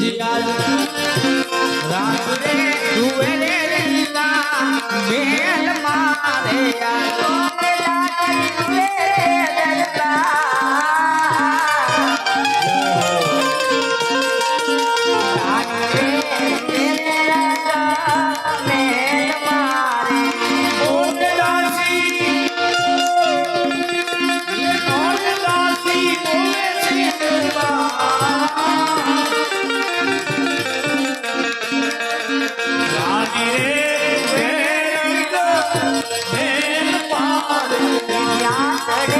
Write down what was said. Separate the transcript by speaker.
Speaker 1: જી આજ રાત્રે તું એને
Speaker 2: ಸಗ